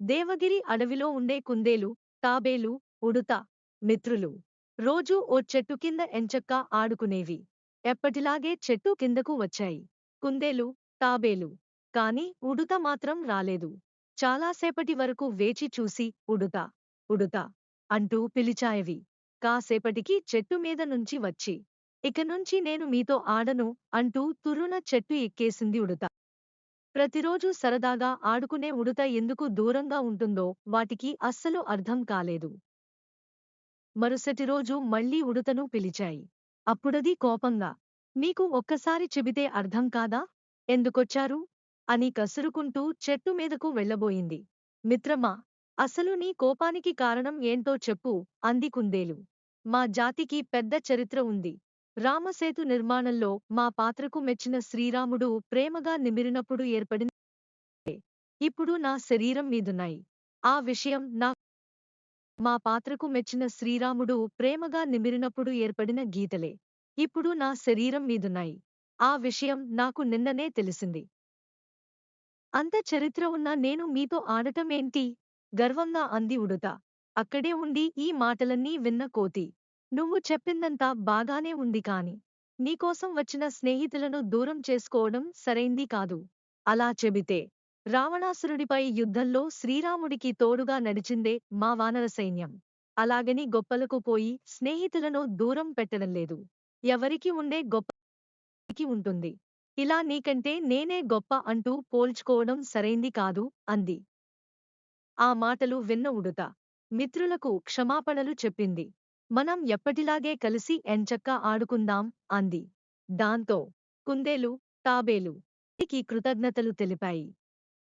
దేవగిరి అడవిలో ఉండే కుందేలు తాబేలు ఉడుత మిత్రులు. రోజూ ఓ చెట్టు కింద ఎంచక్కా ఆడుకునేవి. ఎప్పటిలాగే చెట్టు కిందకు వచ్చాయి. కుందేలు తాబేలు. కాని ఉడుత మాత్రం రాలేదు. చాలాసేపటి వరకు వేచి చూసి ఉడుత ఉడుత అంటూ పిలిచాయవి. కాసేపటికి చెట్టు మీద నుంచి వచ్చి ఇక నుంచి నేను మీతో ఆడను అంటూ తుర్రున చెట్టు ఎక్కేసింది ఉడుత. ప్రతిరోజూ సరదాగా ఆడుకునే ఉడుత ఎందుకు దూరంగా ఉంటుందో వాటికి అస్సలు అర్థం కాలేదు. మరుసటి రోజు మళ్ళీ ఉడుతను పిలిచాయి. అప్పుడది కోపంగా మీకు ఒక్కసారి చెబితే అర్థం కాదా? ఎందుకొచ్చారు? అని కసురుకుంటూ చెట్టు మీదకు వెళ్ళబోయింది. మిత్రమా అసలు నీ కోపానికి కారణం ఏంటో చెప్పు అంది కుందేలు. మా జాతికి పెద్ద చరిత్ర ఉంది. రామసేతు నిర్మాణంలో మా పాత్రకు మెచ్చిన శ్రీరాముడు ప్రేమగా నిమిరినప్పుడు ఏర్పడిన ఇప్పుడు నా శరీరం మీదున్నాయి. ఆ విషయం నా మా పాత్రకు మెచ్చిన శ్రీరాముడు ప్రేమగా నిమిరినప్పుడు ఏర్పడిన గీతలే. ఇప్పుడు నా శరీరం మీదున్నాయి. ఆ విషయం నాకు నిన్ననే తెలిసింది. అంత చరిత్ర ఉన్న నేను మీతో ఆడటమేంటి గర్వంగా అంది ఉడుత. అక్కడే ఉండి ఈ మాటలన్నీ విన్న కోతి. నువ్వు చెప్పిందంతా బాగానే ఉంది కాని నీకోసం వచ్చిన స్నేహితులను దూరం చేసుకోవడం సరైంది కాదు. అలా చెబితే రావణాసురుడిపై యుద్ధంలో శ్రీరాముడికి తోడుగా నడిచిందే మా వానర సైన్యం. అలాగని గొప్పలకు పోయి స్నేహితులను దూరం పెట్టడం లేదు. ఎవరికి ఉండే గొప్పకి ఉంటుంది. ఇలా నీకంటే నేనే గొప్ప అంటూ పోల్చుకోవడం సరైంది కాదు అంది. ఆ మాటలు విన్న ఉడుత మిత్రులకు క్షమాపణలు చెప్పింది. మనం ఎప్పటిలాగే కలిసి ఎంచక్కా ఆడుకుందాం అంది. దాంతో కుందేలు తాబేలు కి కృతజ్ఞతలు తెలిపాయి.